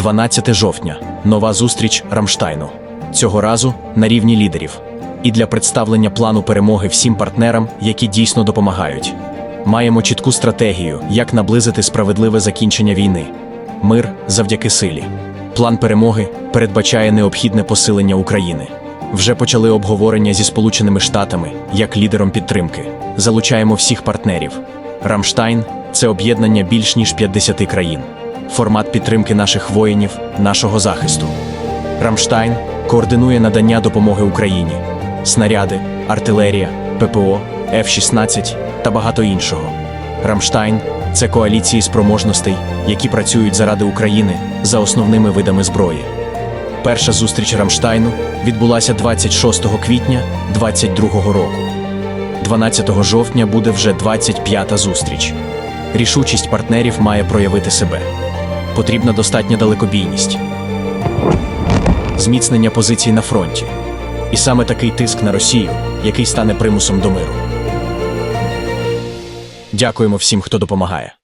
12 жовтня. Нова зустріч Рамштайну. Цього разу на рівні лідерів. І для представлення плану перемоги всім партнерам, які дійсно допомагають. Маємо чітку стратегію, як наблизити справедливе закінчення війни. Мир завдяки силі. План перемоги передбачає необхідне посилення України. Вже почали обговорення зі Сполученими Штатами як лідером підтримки. Залучаємо всіх партнерів. Рамштайн це об'єднання більш ніж 50 країн. Формат підтримки наших воїнів, нашого захисту. Рамштайн координує надання допомоги Україні, снаряди, артилерія, ППО, F-16 та багато іншого. Рамштайн це коаліції спроможностей, які працюють заради України за основними видами зброї. Перша зустріч Рамштайну відбулася 26 квітня 2022 року. 12 жовтня буде вже 25-та зустріч. Рішучість партнерів має проявити себе. Потрібна достатня далекобійність, зміцнення позицій на фронті. І саме такий тиск на Росію, який стане примусом до миру. Дякуємо всім, хто допомагає.